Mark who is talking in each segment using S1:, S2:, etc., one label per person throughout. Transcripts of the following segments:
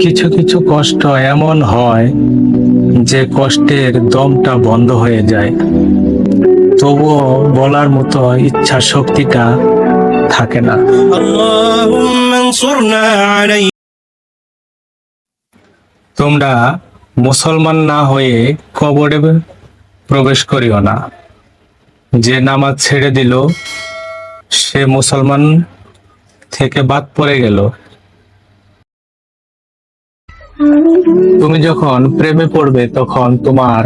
S1: কিছু কিছু কষ্ট এমন হয় যে কষ্টের দমটা বন্ধ হয়ে যায়। তবুও বলার মতো ইচ্ছা শক্তিটা থাকে না। তোমরা মুসলমান না হয়ে কবরে প্রবেশ করিও না। যে নামাজ ছেড়ে দিল সে মুসলমান থেকে বাদ পড়ে গেল। তুমি যখন প্রেমে পড়বে, তখন তোমার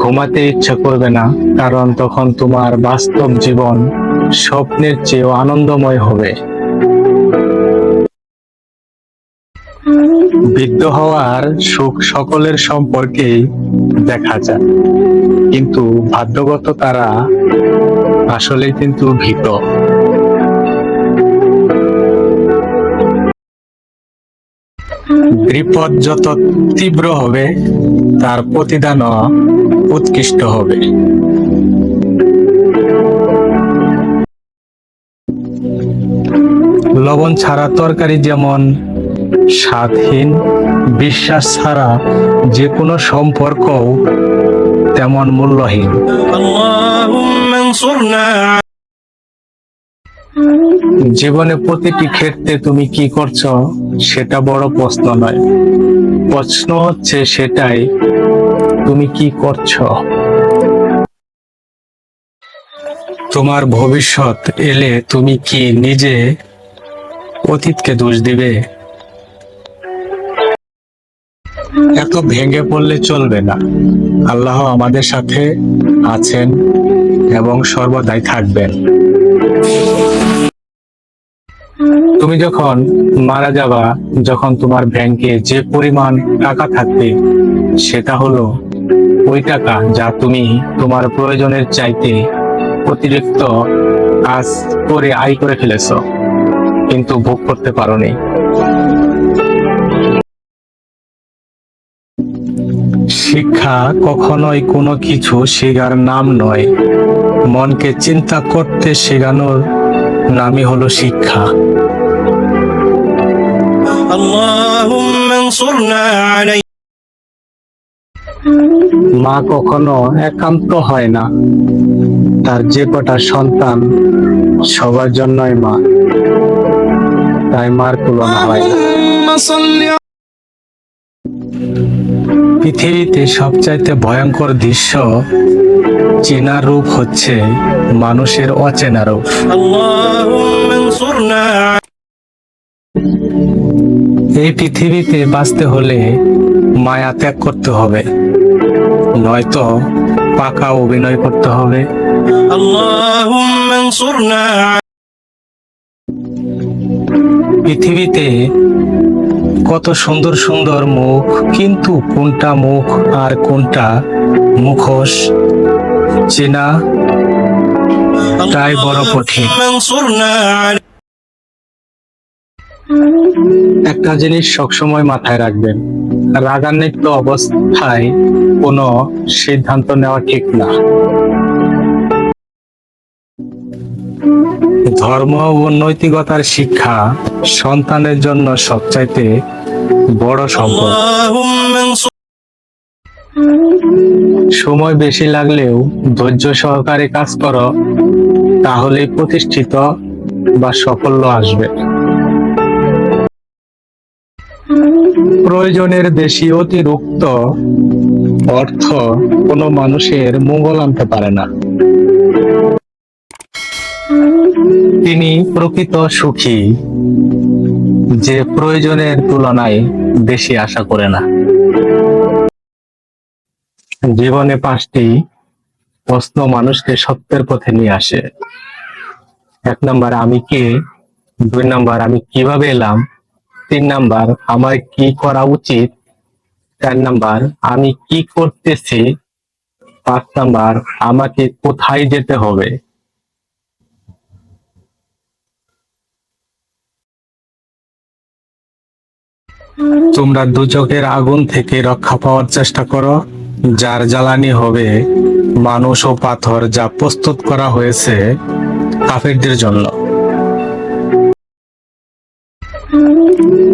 S1: ঘুমাতে ইচ্ছা করবে না, কারণ তখন তোমার বাস্তব জীবন স্বপ্নের চেয়েও আনন্দময় হবে। বৃদ্ধ হওয়ার সুখ সকলের সম্পর্কেই দেখা যায়, কিন্তু ভাগ্যগত তারা আসলে কিন্তু ভীত। বিপদ যত তীব্র হবে, তার প্রতিদান উৎকৃষ্ট হবে। লবণ ছাড়া তরকারি যেমন স্বাদহীন, বিশ্বাস ছাড়া যে কোনো সম্পর্কও তেমন মূল্যহীন। জীবনে প্রতিটি ক্ষেত্রে তুমি কি করছ, সেটা বড় প্রশ্ন নয়। প্রশ্ন হচ্ছে সেটাই, তুমি কি করছ? তোমার ভবিষ্যৎ এলে তুমি কি নিজে অতীতকে দোষ দিবে? এত ভেঙে পড়লে চলবে না। আল্লাহ আমাদের সাথে আছেন এবং সর্বদাই থাকবেন। তুমি যখন মারা যাবা, যখন তোমার ব্যাংকে যে পরিমাণ টাকা থাকবে, সেটা হলো ওই টাকা যা তুমি তোমার প্রয়োজনের চাইতে অতিরিক্ত কাজ করে আয় করে ফেলেছ, কিন্তু ভোগ করতে পারোনি। শিক্ষা কখনোই কোনো কিছু শেখার নাম নয়। মনকে চিন্তা করতে শেখানোর নামই হলো শিক্ষা। মা কখনো একান্ত হয় না। তার যে কটা সন্তান সবার জন্যই মা। তাই মার তুলনা হয় পৃথিবীতে সবচাইতে ভয়ঙ্কর দৃশ্য চেনা রূপ হচ্ছে মানুষের অচেনা রূপ। এই পৃথিবীতে বাঁচতে হলে মায়া ত্যাগ করতে হবে। নয়তো পাকা অভিনয় করতে হবে। পৃথিবীতে কত সুন্দর সুন্দর মুখ কিন্তু কোনটা মুখ আর কোনটা মুখোশ চেনা তাই বড় কঠিন। একটা জিনিস সবসময় মাথায় রাখবেন, রাগান্বিত অবস্থায় কোনো সিদ্ধান্ত নেওয়া ঠিক না। ধর্ম ও নৈতিকতার শিক্ষা সন্তানের জন্য সবচাইতে বড় সম্পদ। সময় বেশি লাগলেও ধৈর্য সহকারে কাজ করো তাহলে প্রতিষ্ঠিত বা সফল আসবে। প্রয়োজনের বেশি অতিরিক্ত অর্থ কোনো মানুষের মঙ্গল আনতে পারে না। তিনি প্রকৃত সুখী, যে প্রয়োজনের তুলনায় বেশি আশা করে না। জীবনে পাঁচটি প্রশ্ন মানুষকে সত্যের পথে নিয়ে আসে। এক নাম্বার, আমি কে? দুই নাম্বার, আমি কীভাবে এলাম? তিন নাম্বার, আমার কি করা উচিত? চার নাম্বার, আমি কি করতেছি? পাঁচ নাম্বার, আমাকে কোথায় যেতে হবে? তোমরা দুচোখের আগুন থেকে রক্ষা পাওয়ার চেষ্টা করো, যার জ্বালানি হবে মানুষ ও পাথর যা প্রস্তুত করা হয়েছে কাফেরদের জন্য।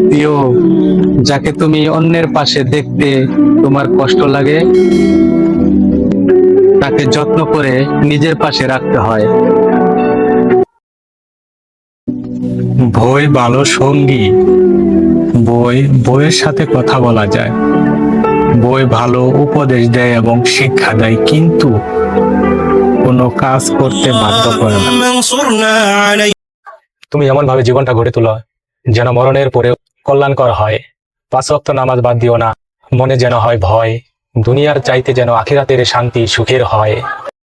S1: প্রিয়, যাকে তুমি অন্যের পাশে দেখতে তোমার কষ্ট লাগে, তাকে যত্ন করে নিজের পাশে রাখতে হয়। বই ভালো সঙ্গী। বই, বইয়ের সাথে কথা বলা যায়। বই ভালো উপদেশ দেয় এবং শিক্ষা দেয়, কিন্তু কোনো কাজ করতে বাধ্য করে না। তুমি এমন ভাবে জীবনটা গড়ে তোলা। যেন মরণের পরে কল্যাণকর হয়। পাঁচ ওয়াক্ত নামাজ বাদ দিও না। মনে যেন হয় ভয়। দুনিয়ার চাইতে যেন আখিরাতের শান্তি সুখের হয়।